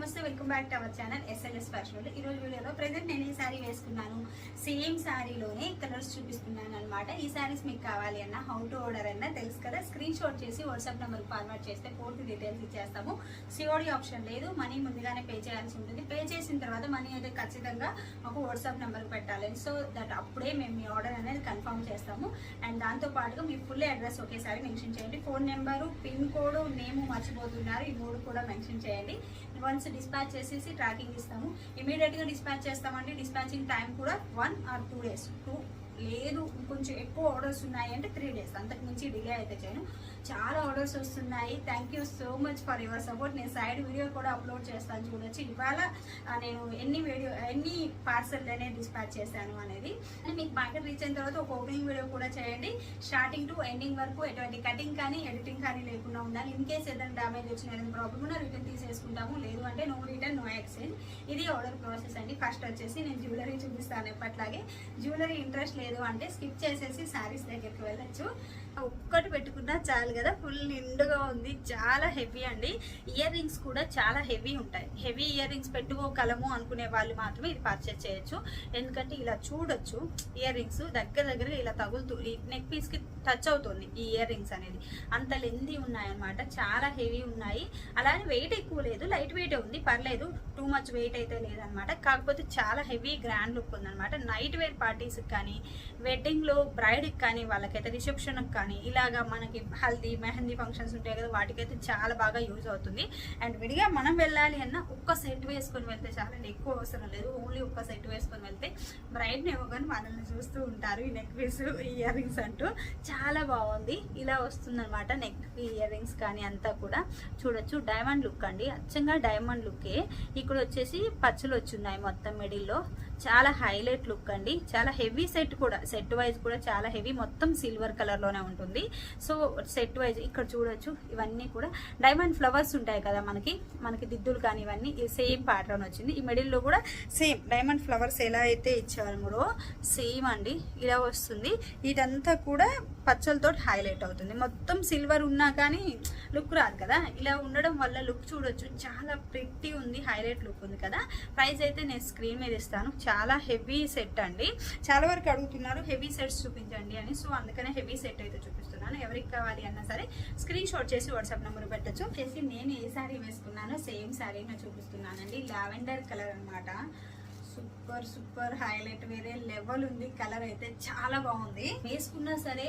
నమస్తే welcome back to our channel SLS fashion ఈ రోజు వీడియోలో ప్రజెంట్ నేను ఈ శారీ వేసుకున్నాను. సేమ్ శారీలోనే కలర్స్ చూపిస్తున్నాను అనమాట ఈ శారీస్ మీకు కావాలి అన్న హౌ టు ఆర్డర్ అన్న తెలుసు కదా? స్క్రీన్ షాట్ చేసి వాట్సాప్ నెంబర్ ఫార్వర్డ్ చేస్తే పూర్తి డీటెయిల్స్ ఇచ్చేస్తాము. సిఓడి ఆప్షన్ లేదు మనీ ముందుగానే పే చేయాల్సి ఉంటుంది. పే చేసిన తర్వాత మనీ అయితే ఖచ్చితంగా ఒక వాట్సాప్ నెంబర్ పెట్టాలి. సో దట్ అప్పుడే మేము మీ ఆర్డర్ అనేది కన్ఫర్మ్ చేస్తాము. అండ్ దాంతోపాటుగా మీ ఫుల్ అడ్రస్ ఒకేసారి మెన్షన్ చేయండి. Phone number pin code name మర్చిపోతున్నారు. ఈ మూడు కూడా మెన్షన్ చేయండి. వన్స్ డిస్పాచ్ చేసేసి ట్రాకింగ్ ఇస్తాము. ఇమీడియట్గా డిస్పాచ్ చేస్తామండి. డిస్పాచింగ్ టైం కూడా one or two days two లేదు కొంచెం ఎక్కువ ఆర్డర్స్ ఉన్నాయి అంటే త్రీ డేస్ అంతకు మించి డిలే అయితే చేయను. చాలా ఆర్డర్స్ వస్తున్నాయి. Thank you so much for your support నేను సైడ్ వీడియో కూడా అప్లోడ్ చేస్తాను చూడొచ్చు. ఇవాళ నేను ఎన్ని వీడియో ఎన్ని పార్సల్ అనేది డిస్పాచ్ చేశాను అనేది అండ్ మీకు మార్కెట్ రీచ్ అయిన తర్వాత ఒక ఓపెనింగ్ వీడియో కూడా చేయండి. స్టార్టింగ్ టు ఎండింగ్ వరకు ఎటువంటి కటింగ్ కానీ ఎడిటింగ్ కానీ లేకుండా ఉండాలి. ఇన్ కేస్ ఏదైనా డ్యామేజ్ వచ్చిన ఏదైనా ప్రాబ్లమ్ ఉన్నా రిటర్న్ తీసేసుకుంటాము. లేదు అంటే నో రిటర్న్ నో ఎక్స్చేంజ్ ఇది ఆర్డర్ ప్రాసెస్ అండి. ఫస్ట్ వచ్చేసి నేను జ్యువెలరీ చూపిస్తాను ఎప్పట్లాగే జ్యువెలరీ ఇంట్రెస్ట్ లేదు అంటే స్కిప్ చేసేసి శారీస్ దగ్గరికి వెళ్ళొచ్చు. ఒక్కటి పెట్టుకున్నా చాలా. కదా. ఫుల్ నిండుగా ఉంది. చాలా హెవీ అండి. ఇయర్ రింగ్స్ కూడా చాలా హెవీ ఉంటాయి. హెవీ ఇయర్ రింగ్స్ పెట్టుకోగలము అనుకునే వాళ్ళు మాత్రమే ఇది పర్చేస్ చేయొచ్చు. ఎందుకంటే ఇలా చూడొచ్చు ఇయర్ రింగ్స్ దగ్గర దగ్గర ఇలా తగులుతూ ఈ నెక్ పీస్కి టచ్ అవుతుంది ఈ ఇయర్ రింగ్స్ అనేది. అంత లెంది ఉన్నాయన్నమాట. చాలా హెవీ ఉన్నాయి. అలానే వెయిట్ ఎక్కువ లేదు. లైట్ వెయిట్ ఉంది. పర్లేదు. టూ మచ్ వెయిట్ అయితే లేదనమాట కాకపోతే చాలా హెవీ గ్రాండ్ లుక్ ఉందనమాట నైట్ వేర్ పార్టీస్కి కానీ వెడ్డింగ్లో బ్రైడ్కి కానీ వాళ్ళకైతే రిసెప్షన్కి కానీ ఇలాగా మనకి హల్దీ మెహందీ ఫంక్షన్స్ ఉంటాయి కదా వాటికైతే చాలా బాగా యూజ్ అవుతుంది. అండ్ విడిగా మనం వెళ్ళాలి అన్న ఒక్క సెట్ వేసుకొని వెళ్తే చాలా ఎక్కువ అవసరం లేదు. ఓన్లీ ఒక్క సెట్ వేసుకొని వెళ్తే బ్రైడ్ని ఇవ్వగానే మనల్ని చూస్తూ ఉంటారు ఈ నెక్ పీస్ ఇయర్ రింగ్స్ అంటూ. చాలా బాగుంది. ఇలా వస్తుందన్నమాట నెక్ ఇయర్ రింగ్స్ కానీ అంతా కూడా. చూడొచ్చు డైమండ్ లుక్ అండి. అచ్చంగా డైమండ్ లుక్కే ఇక్కడ వచ్చేసి పచ్చలు వచ్చి ఉన్నాయి మొత్తం మిడిల్లో చాలా హైలైట్ లుక్ అండి. చాలా హెవీ సెట్ కూడా సెట్ వైజ్ కూడా చాలా హెవీ మొత్తం సిల్వర్ కలర్లోనే ఉంటుంది. సో సెట్ వైజ్ ఇక్కడ చూడొచ్చు ఇవన్నీ కూడా. డైమండ్ ఫ్లవర్స్ ఉంటాయి కదా మనకి మనకి దిద్దులు కానీ ఇవన్నీ సేమ్ ప్యాటర్న్ వచ్చింది. ఈ మిడిల్లో కూడా సేమ్ డైమండ్ ఫ్లవర్స్ ఎలా అయితే ఇచ్చారో సేమ్ అండి. ఇలా వస్తుంది. ఇదంతా కూడా పచ్చలతో హైలైట్ అవుతుంది. మొత్తం సిల్వర్ ఉన్నా కానీ లుక్ రాదు కదా. ఇలా ఉండడం వల్ల లుక్ చూడొచ్చు. చాలా ప్రిట్టి ఉంది హైలైట్ లుక్ ఉంది కదా. ప్రైస్ అయితే నేను స్క్రీన్ మీద ఇస్తాను. చాలా హెవీ సెట్ అండి. చాలా వరకు అడుగుతున్నారు హెవీ సెట్స్ చూపించండి అని. సో అందుకనే హెవీ సెట్ అయితే చూపిస్తున్నాను. ఎవరికి కావాలి అన్నా సరే స్క్రీన్ షాట్ చేసి వాట్సాప్ నెంబర్ పెట్టచ్చు. చేసి నేను ఏ శారీ వేసుకున్నానో సేమ్ శారీని చూపిస్తున్నానండి. లావెండర్ కలర్ అన్నమాట. Super super. హైలైట్ వేరే లెవెల్ ఉంది. కలర్ అయితే చాలా బాగుంది. వేసుకున్నా సరే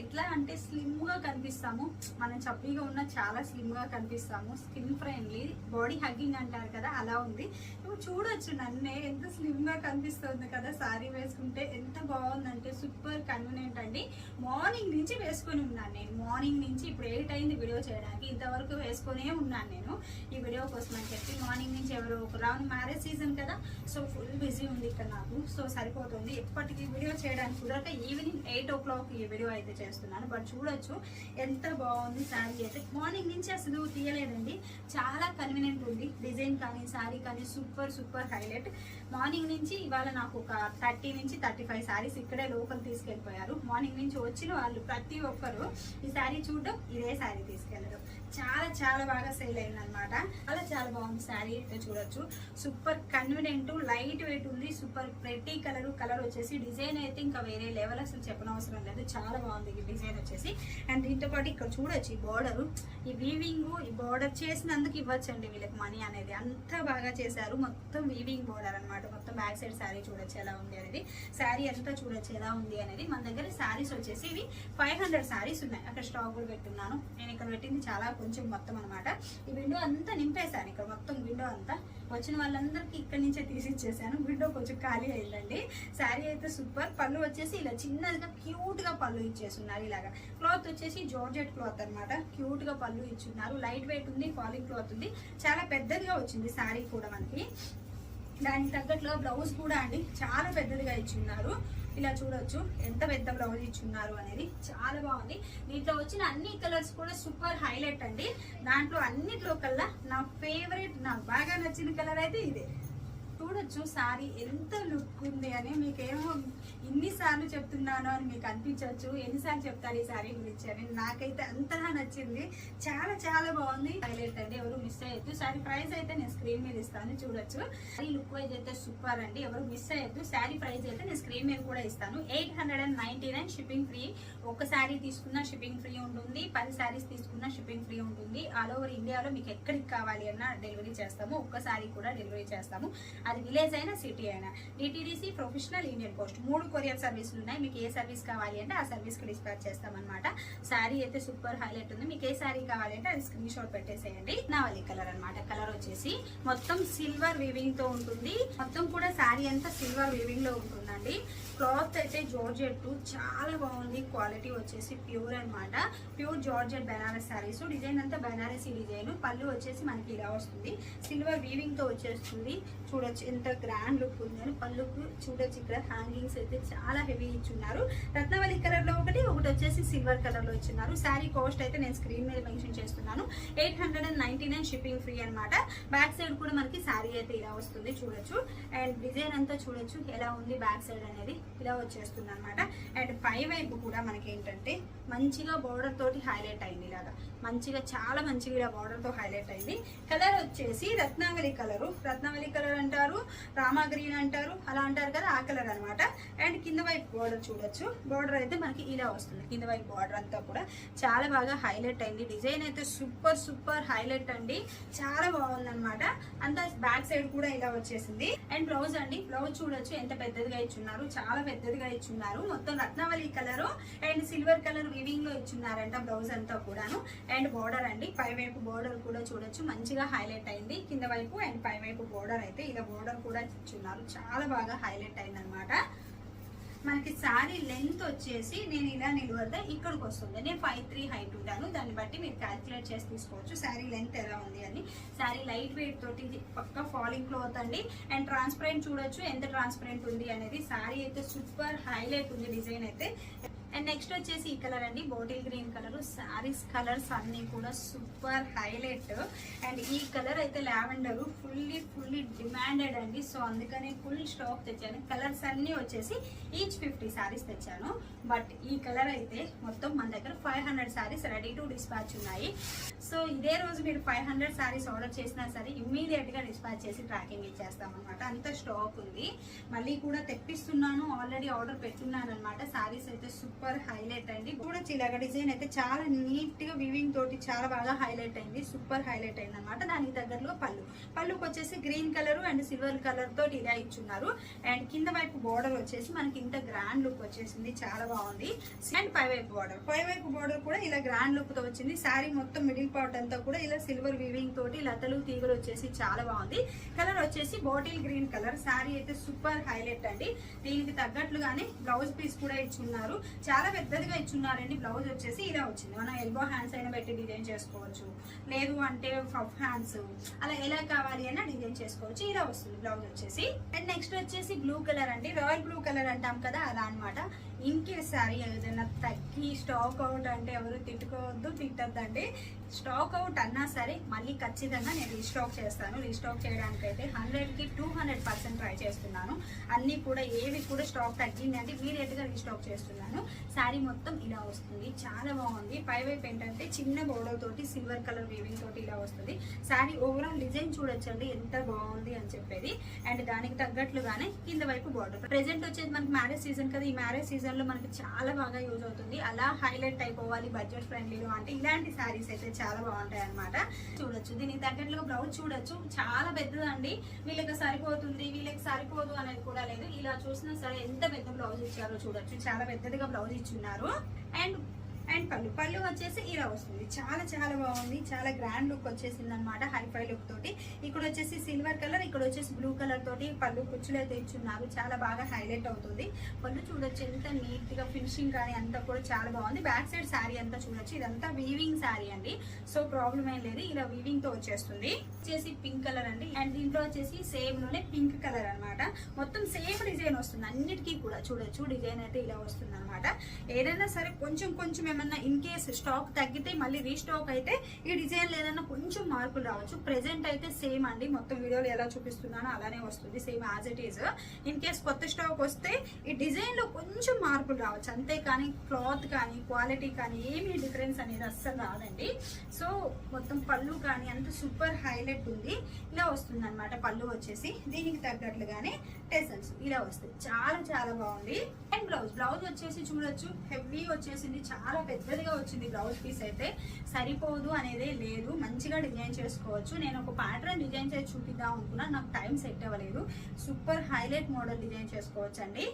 ఎట్లా అంటే స్లిమ్గా కనిపిస్తాము. మనం చప్పీగా ఉన్న చాలా స్లిమ్గా కనిపిస్తాము. స్కిన్ ఫ్రెండ్లీ బాడీ హగ్గింగ్ అంటారు కదా అలా ఉంది. నువ్వు చూడొచ్చు నన్నే ఎంత స్లిమ్గా కనిపిస్తుంది కదా సారీ వేసుకుంటే ఎంత బాగుందంటే సూపర్ కన్వీనియంట్ అండి. మార్నింగ్ నుంచి వేసుకొని ఉన్నాను నేను. మార్నింగ్ నుంచి ఇప్పుడు ఎయిట్ అయింది వీడియో చేయడానికి. ఇంతవరకు వేసుకొనే ఉన్నాను నేను ఈ వీడియో కోసం అని చెప్పి. మార్నింగ్ నుంచి ఎవరు ఒక రౌండ్ మ్యారేజ్ సీజన్ కదా సో ఫుల్ బిజీ ఉంది ఇక్కడ నాకు. సో సరిపోతుంది. ఎప్పటికీ వీడియో చేయడానికి కుదరక ఈవినింగ్ ఎయిట్ ఓ క్లాక్ ఈ వీడియో అయితే చేస్తున్నాను. బట్ చూడొచ్చు ఎంత బాగుంది శారీ అయితే. మార్నింగ్ నుంచి అసలు తీయలేదండి. చాలా కన్వీనియంట్ ఉంది. డిజైన్ కానీ శారీ కానీ సూపర్ సూపర్ హైలైట్ మార్నింగ్ నుంచి ఇవాళ నాకు ఒక థర్టీ నుంచి థర్టీ ఫైవ్ శారీస్ ఇక్కడే లోకల్ తీసుకెళ్ళిపోయారు. మార్నింగ్ నుంచి వచ్చిన వాళ్ళు ప్రతి ఒక్కరు ఈ శారీ చూడడం ఇదే శారీ తీసుకెళ్ళడం. చాలా చాలా బాగా సేల్ అయింది అనమాట అలా చాలా బాగుంది శారీ అయితే చూడొచ్చు. సూపర్ కన్వీనియంట్ లైట్ వెయిట్ ఉంది. సూపర్ ప్రెటీ కలర్ కలర్ వచ్చేసి డిజైన్ అయితే ఇంకా వేరే లెవెల్ అసలు చెప్పనవసరం లేదు. చాలా బాగుంది ఈ డిజైన్ వచ్చేసి. అండ్ దీంతో పాటు ఇక్కడ చూడొచ్చు ఈ బార్డర్ ఈ వీవింగ్ ఈ బార్డర్ చేసినందుకు ఇవ్వచ్చండి వీళ్ళకి మనీ అనేది. అంత బాగా చేశారు. మొత్తం వీవింగ్ బార్డర్ అన్నమాట మొత్తం బ్యాక్ సైడ్ శారీ చూడొచ్చు ఎలా ఉంది అనేది. శారీ అంతా చూడొచ్చు ఎలా ఉంది అనేది. మన దగ్గర శారీస్ వచ్చేసి ఇవి ఫైవ్ హండ్రెడ్ శారీస్ ఉన్నాయి. అక్కడ స్టాక్ కూడా పెట్టున్నాను. నేను ఇక్కడ పెట్టింది చాలా కొంచెం మొత్తం అనమాట. ఈ విండో అంతా నింపేశాను. ఇక్కడ మొత్తం విండో అంతా. వచ్చిన వాళ్ళందరికీ ఇక్కడ నుంచే తీసి ఇచ్చేసాను విండో కొంచెం ఖాళీ అయిందండి. శారీ అయితే సూపర్ పళ్ళు వచ్చేసి ఇలా చిన్నదిగా క్యూట్గా పళ్ళు ఇచ్చేస్తున్నారు ఇలాగా. క్లాత్ వచ్చేసి జార్జెట్ క్లాత్ అనమాట. క్యూట్గా పళ్ళు ఇచ్చున్నారు. లైట్ వెయిట్ ఉంది ఫాలింగ్ క్లాత్ ఉంది. చాలా పెద్దదిగా వచ్చింది శారీ కూడా మనకి. దానికి తగ్గట్లో బ్లౌజ్ కూడా అండి. చాలా పెద్దదిగా ఇచ్చున్నారు. ఇలా చూడొచ్చు. ఎంత పెద్ద బ్లౌజ్ ఇచ్చున్నారు అనేది చాలా బాగుంది. దీంట్లో వచ్చిన అన్ని కలర్స్ కూడా సూపర్ హైలైట్ అండి. దాంట్లో అన్నిట్లో కల్లా నా ఫేవరెట్ నాకు బాగా నచ్చిన కలర్ అయితే ఇదే. చూడొచ్చు సారీ ఎంత లుక్ ఉంది అని మీకేమో ఇన్నిసార్లు చెప్తున్నాను అని మీకు అనిపించవచ్చు. ఎన్నిసార్లు చెప్తారు ఈ సారీ గురించి అని? నాకైతే అంతగా నచ్చింది. చాలా చాలా బాగుంది. హైలైట్ అండి. ఎవరు మిస్ అయ్యొద్దు. సారీ ప్రైస్ అయితే నేను స్క్రీన్ మీద ఇస్తాను చూడొచ్చు. ఈ లుక్ వైజ్ అయితే సూపర్ అండి. ఎవరు మిస్ అయ్యొద్దు. శారీ ప్రైస్ అయితే నేను స్క్రీన్ మీద కూడా ఇస్తాను. Eight hundred and ninety nine shipping free. ఒక శారీ తీసుకున్నా షిప్పింగ్ ఫ్రీ ఉంటుంది. పది శారీస్ తీసుకున్నా షిప్పింగ్ ఫ్రీ ఉంటుంది. ఆల్ ఓవర్ ఇండియాలో మీకు ఎక్కడికి కావాలి అన్నా డెలివరీ చేస్తాము. ఒక్క శారీ కూడా డెలివరీ చేస్తాము. అది విలేజ్ అయినా సిటీ అయినా. DTDC professional Indian post. మూడు కొరియర్ సర్వీసులు ఉన్నాయి. మీకు ఏ సర్వీస్ కావాలి అంటే ఆ సర్వీస్కి డిస్పాచ్ చేస్తామన్నమాట. శారీ అయితే సూపర్ హైలైట్ ఉంది. మీకు ఏ శారీ కావాలి అంటే అది స్క్రీన్ షాట్ పెట్టేసేయండి. నావలి కలర్ అనమాట కలర్ వచ్చేసి మొత్తం సిల్వర్ వీవింగ్తో ఉంటుంది. మొత్తం కూడా శారీ అంతా సిల్వర్ వీవింగ్లో ఉంటుందండి. క్లాత్ అయితే జార్జెట్ చాలా బాగుంది. క్వాలిటీ వచ్చేసి ప్యూర్ అన్నమాట. Pure georgette Banaras saris. Design అంతా బెనారసీ డిజైన్. పళ్ళు వచ్చేసి మనకి ఇలా వస్తుంది. సిల్వర్ వీవింగ్తో వచ్చేస్తుంది. చూడొచ్చు. ఎంత గ్రాండ్ లుక్ ఉంది. పళ్ళుకు చూడొచ్చు ఇక్కడ హ్యాంగింగ్స్ అయితే చాలా హెవీ ఇచ్చున్నారు. రత్నవళి కలర్లో ఒకటి ఒకటి వచ్చేసి సిల్వర్ కలర్లో ఇచ్చున్నారు. శారీ కాస్ట్ అయితే నేను స్క్రీన్ మీద మెన్షన్ చేస్తున్నాను. Eight hundred and ninety nine shipping free అనమాట బ్యాక్ సైడ్ కూడా మనకి శారీ అయితే ఇలా వస్తుంది చూడొచ్చు. అండ్ డిజైన్ అంతా చూడొచ్చు. ఎలా ఉంది బ్యాక్ సైడ్ అనేది ఇలా వచ్చేస్తుంది అనమాట అండ్ పై వైపు కూడా మనకి ఏంటంటే మంచిగా బోర్డర్ తోటి హైలైట్ అయింది ఇలాగా. మంచిగా చాలా మంచిగా ఇలా తో హైలైట్ అయింది. కలర్ వచ్చేసి రత్నావళి కలరు రత్నావళి కలర్ అంటారు రామా గ్రీన్ అంటారు అలా అంటారు కదా ఆ కలర్ అనమాట అండ్ కింద వైపు బార్డర్ చూడొచ్చు. బార్డర్ అయితే మనకి ఇలా వస్తుంది. కింద వైపు బార్డర్ అంతా కూడా చాలా బాగా హైలైట్ అయింది. డిజైన్ అయితే సూపర్ సూపర్ హైలైట్ అండి. చాలా బాగుందనమాట అంతా బ్యాక్ సైడ్ కూడా ఇలా వచ్చేసింది. అండ్ బ్లౌజ్ అండి బ్లౌజ్ చూడొచ్చు. ఎంత పెద్దదిగా ఇచ్చున్నారు? చాలా పెద్దదిగా ఇచ్చున్నారు. మొత్తం రత్నావళి కలర్ అండ్ సిల్వర్ కలర్ వివింగ్లో ఇచ్చున్నారంట బ్లౌజ్ అంతా కూడాను. అండ్ బార్డర్ అండి. పై వైపు బార్డర్ కూడా చూడొచ్చు. మంచిగా హైలైట్ అయింది. కింద వైపు అండ్ పై వైపు బార్డర్ అయితే ఇలా బార్డర్ కూడా ఇచ్చున్నారు. చాలా బాగా హైలైట్ అయింది అనమాట మనకి శారీ లెంత్ వచ్చేసి నేను ఇలా నిలబడితే ఇక్కడికి వస్తుంది. నేను ఫైవ్ త్రీ హైట్ ఉంటాను. దాన్ని బట్టి మీరు క్యాల్కులేట్ చేసి తీసుకోవచ్చు. శారీ లెంత్ ఎలా ఉంది అని. శారీ లైట్ వెయిట్ తోటి పక్క ఫాలింగ్ క్లోత్ అండి. అండ్ ట్రాన్స్పరెంట్ చూడొచ్చు. ఎంత ట్రాన్స్పరెంట్ ఉంది అనేది. శారీ అయితే సూపర్ హైలైట్ ఉంది డిజైన్ అయితే. అండ్ నెక్స్ట్ వచ్చేసి ఈ కలర్ అండి bottle green colour saris colours అన్నీ కూడా సూపర్ హైలైట్ అండ్ ఈ కలర్ అయితే లావెండర్ ఫుల్లీ ఫుల్లీ డిమాండెడ్ అండి. సో అందుకనే ఫుల్ స్టాక్ తెచ్చాను. కలర్స్ అన్నీ వచ్చేసి ఈచ్ ఫిఫ్టీ శారీస్ తెచ్చాను. బట్ ఈ కలర్ అయితే మొత్తం మన దగ్గర five hundred saris ready to dispatch ఉన్నాయి. సో ఇదే రోజు మీరు ఫైవ్ హండ్రెడ్ శారీస్ ఆర్డర్ చేసినా సరే ఇమ్మీడియట్గా డిస్పాచ్ చేసి ట్రాకింగ్ ఇచ్చేస్తాం అనమాట అంత స్టాక్ ఉంది. మళ్ళీ కూడా తెప్పిస్తున్నాను ఆల్రెడీ ఆర్డర్ పెట్టున్నాను అనమాట శారీస్ అయితే సూపర్ హైలైట్ అయింది వచ్చి ఇలాగ డిజైన్ అయితే చాలా నీట్గా వివింగ్ తోటి చాలా బాగా హైలైట్ అయింది. సూపర్ హైలైట్ అయింది అనమాట దానికి దగ్గరలో పళ్ళు. పళ్ళుకి వచ్చేసి green colour and silver colour తోటి ఇలా ఇచ్చున్నారు. అండ్ కింద వైపు బార్డర్ వచ్చేసి మనకి ఇంత గ్రాండ్ లుక్ వచ్చేసింది. చాలా బాగుంది. అండ్ పై వైపు బార్డర్ పై వైపు బార్డర్ కూడా ఇలా గ్రాండ్ లుక్తో వచ్చింది. శారీ మొత్తం మిడిల్ పార్ట్ అంతా కూడా ఇలా సిల్వర్ వివింగ్ తోటి లతలు తీగలు వచ్చేసి చాలా బాగుంది. కలర్ వచ్చేసి బాటిల్ గ్రీన్ కలర్ శారీ అయితే సూపర్ హైలైట్ అండి. దీనికి తగ్గట్లుగానే బ్లౌజ్ పీస్ కూడా ఇచ్చున్నారు. చాలా పెద్దదిగా ఇచ్చున్నారండి. బ్లౌజ్ వచ్చేసి ఇలా వచ్చింది. మనం ఎల్బో హ్యాండ్స్ అయినా పెట్టి డిజైన్ చేసుకోవచ్చు. లేదు అంటే ఫఫ్ హ్యాండ్స్ అలా ఎలా కావాలి అయినా డిజైన్ చేసుకోవచ్చు. ఇలా వస్తుంది బ్లౌజ్ వచ్చేసి. అండ్ నెక్స్ట్ వచ్చేసి బ్లూ కలర్ అండి. రాయల్ బ్లూ కలర్ అంటాం కదా అలా అన్నమాట. ఇన్ కేస్ సారీ ఏదైనా తగ్గి స్టాక్ అవుట్ అంటే ఎవరు తిట్టుకోవద్దు తిట్టద్దండి. స్టాక్ అవుట్ అన్నా సరే మళ్ళీ ఖచ్చితంగా నేను రీస్టాక్ చేస్తాను. రీస్టాక్ చేయడానికి అయితే హండ్రెడ్కి టూ హండ్రెడ్ పర్సెంట్ ట్రై చేస్తున్నాను. అన్నీ కూడా ఏవి కూడా స్టాక్ తగ్గింది అంటే ఇమీడియట్గా రీస్టాక్ చేస్తున్నాను. శారీ మొత్తం ఇలా వస్తుంది. చాలా బాగుంది. పై వైపు ఏంటంటే చిన్న బోర్డర్ తోటి సిల్వర్ కలర్ వీవింగ్ తోటి ఇలా వస్తుంది. శారీ ఓవరాల్ డిజైన్ చూడొచ్చండి ఎంత బాగుంది అని చెప్పేది. అండ్ దానికి తగ్గట్లుగానే కింద వైపు బార్డర్ ప్రజెంట్ వచ్చేది మనకి మ్యారేజ్ సీజన్ కదా. ఈ మ్యారేజ్ సీజన్ సీజన్లో మనకి చాలా బాగా యూజ్ అవుతుంది. అలా హైలైట్ అయిపోవాలి బడ్జెట్ ఫ్రెండ్లీలో అంటే ఇలాంటి శారీస్ అయితే చాలా బాగుంటాయి అనమాట చూడొచ్చు. దీనికి తగ్గట్లుగా బ్లౌజ్ చూడొచ్చు. చాలా పెద్దదండి. వీళ్ళకి సరిపోతుంది వీళ్ళకి సరిపోదు అనేది కూడా లేదు. ఇలా చూసినా సరే ఎంత పెద్ద బ్లౌజ్ ఇచ్చారో చూడొచ్చు. చాలా పెద్దదిగా బ్లౌజ్ ఇచ్చున్నారు అండ్ అండ్ పళ్ళు పళ్ళు వచ్చేసి ఇలా వస్తుంది. చాలా చాలా బాగుంది. చాలా గ్రాండ్ లుక్ వచ్చేసింది అనమాట హైఫై లుక్ తోటి. ఇక్కడ వచ్చేసి సిల్వర్ కలర్ ఇక్కడ వచ్చేసి బ్లూ కలర్ తోటి పళ్ళు కుచ్చులు అయితే ఇచ్చున్నారు చాలా బాగా హైలైట్ అవుతుంది. పళ్ళు చూడొచ్చు ఎంత నీట్గా ఫినిషింగ్ కానీ అంతా కూడా చాలా బాగుంది. బ్యాక్ సైడ్ శారీ అంతా చూడొచ్చు. ఇదంతా వీవింగ్ శారీ అండి. సో ప్రాబ్లం ఏం లేదు. ఇలా వీవింగ్తో వచ్చేస్తుంది. వచ్చేసి పింక్ కలర్ అండి. అండ్ దీంట్లో వచ్చేసి సేమ్లోనే పింక్ కలర్ అన్నమాట. మొత్తం సేమ్ డిజైన్ వస్తుంది. అన్నిటికీ కూడా చూడొచ్చు. డిజైన్ అయితే ఇలా వస్తుంది అనమాట ఏదైనా సరే కొంచెం కొంచెం ఏమన్నా ఇన్ కేస్ స్టాక్ తగ్గితే మళ్ళీ రీస్టాక్ అయితే ఈ డిజైన్ ఏదైనా కొంచెం మార్పులు రావచ్చు. ప్రెసెంట్ అయితే సేమ్ అండి. మొత్తం వీడియోలో ఎలా చూపిస్తున్నానో అలానే వస్తుంది. Same as it is in case కొత్త స్టాక్ వస్తే ఈ డిజైన్లో కొంచెం మార్పులు రావచ్చు. అంతేకాని క్లాత్ కానీ క్వాలిటీ కానీ ఏమీ డిఫరెన్స్ అనేది అస్సలు రాదండి. సో మొత్తం పళ్ళు కానీ అంత సూపర్ హైలైట్ ఉంది. ఇలా వస్తుంది అనమాట పళ్ళు వచ్చేసి. దీనికి తగ్గట్లుగానే టెసల్స్ ఇలా వస్తుంది చాలా చాలా బాగుంది. అండ్ బ్లౌజ్ బ్లౌజ్ వచ్చేసి చూడొచ్చు. హెవీ వచ్చేసింది. చాలా పెద్దదిగా వచ్చింది బ్లౌజ్ పీస్ అయితే సరిపోదు అనేదే లేదు. మంచిగా డిజైన్ చేసుకోవచ్చు. నేను ఒక ప్యాటర్న్ డిజైన్ చేసి చూపిద్దాం అనుకున్నా. నాకు టైం సెట్ అవ్వలేదు. సూపర్ హైలైట్ మోడల్ డిజైన్ చేసుకోవచ్చు అండి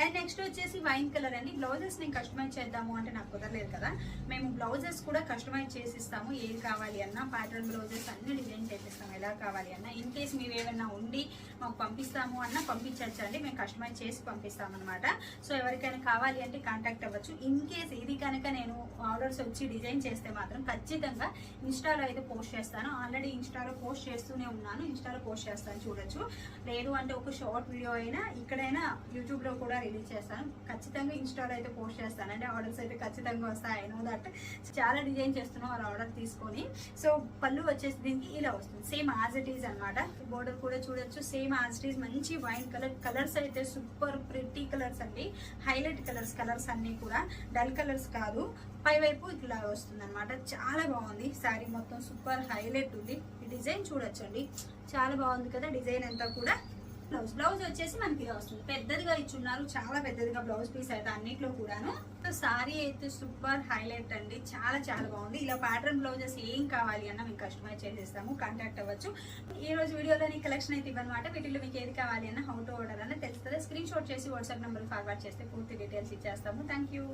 అండ్ నెక్స్ట్ వచ్చేసి వైన్ కలర్ అండి. బ్లౌజెస్ నేను కస్టమైజ్ చేద్దాము అంటే నాకు కుదరలేదు కదా. మేము బ్లౌజెస్ కూడా కస్టమైజ్ చేసిస్తాము. ఏది కావాలి అన్నా ప్యాటర్న్ బ్లౌజెస్ అన్ని డిజైన్ చేపిస్తాము ఎలా కావాలి అన్నా ఇన్ కేస్ మీరు ఏమైనా ఉండి మాకు పంపిస్తాము అన్నా పంపించవచ్చు అండి. మేము కస్టమైజ్ చేసి పంపిస్తాం అనమాట సో ఎవరికైనా కావాలి అంటే కాంటాక్ట్ అవ్వచ్చు. ఇన్ కేస్ ఇది కనుక నేను ఆర్డర్స్ వచ్చి డిజైన్ చేస్తే మాత్రం ఖచ్చితంగా ఇన్స్టాలో అయితే పోస్ట్ చేస్తాను. ఆల్రెడీ ఇన్స్టాలో పోస్ట్ చేస్తూనే ఉన్నాను. ఇన్స్టాలో పోస్ట్ చేస్తాను చూడొచ్చు. లేదు అంటే ఒక షార్ట్ వీడియో అయినా ఇక్కడైనా యూట్యూబ్లో కూడా రిలీజ్ చేస్తాను. ఖచ్చితంగా ఇన్స్టాలో అయితే పోస్ట్ చేస్తాను. అంటే ఆర్డర్స్ అయితే ఖచ్చితంగా వస్తాయి ఐ నో దట్ చాలా డిజైన్ చేస్తున్నాం వాళ్ళ ఆర్డర్ తీసుకొని. సో పళ్ళు వచ్చేసి దీనికి ఇలా వస్తుంది. సేమ్ యాజ్ ఇట్ ఈజ్ అనమాట బోర్డర్ కూడా చూడొచ్చు. సేమ్ యాజ్ ఇట్ ఈజ్ మంచి వైన్ కలర్ కలర్స్ అయితే సూపర్ ప్రిటీ కలర్స్ అండి. హైలైట్ కలర్స్ కలర్స్ అన్ని కూడా. డల్ కలర్స్ కాదు. పై వైపు ఇట్లా వస్తుంది అనమాట చాలా బాగుంది. శారీ మొత్తం సూపర్ హైలైట్ ఉంది. ఈ డిజైన్ చూడొచ్చండి. చాలా బాగుంది కదా డిజైన్ అంతా కూడా. బ్లౌజ్. బ్లౌజ్ వచ్చేసి మనకి ఇలా వస్తుంది. పెద్దదిగా ఇచ్చున్నారు. చాలా పెద్దదిగా బ్లౌజ్ పీస్ అయితే అన్నిట్లో కూడాను. సారీ అయితే సూపర్ హైలైట్ అండి. చాలా చాలా బాగుంది. ఇలా ప్యాటర్న్ బ్లౌజెస్ ఏం కావాలి అన్న మేము కస్టమైజ్ చేసేస్తాము. కాంటాక్ట్ అవ్వచ్చు. ఈ రోజు వీడియోలో నీ కలెక్షన్ అయితే ఇవ్వనమాట. వీటిలో మీకు ఏది కావాలి అన్న హౌ టు ఆర్డర్ అన్న తెలుస్తుంది. స్క్రీన్ షాట్ చేసి వాట్సాప్ నెంబర్ ఫార్వర్డ్ చేస్తే పూర్తి డీటెయిల్స్ ఇచ్చేస్తాము. Thank you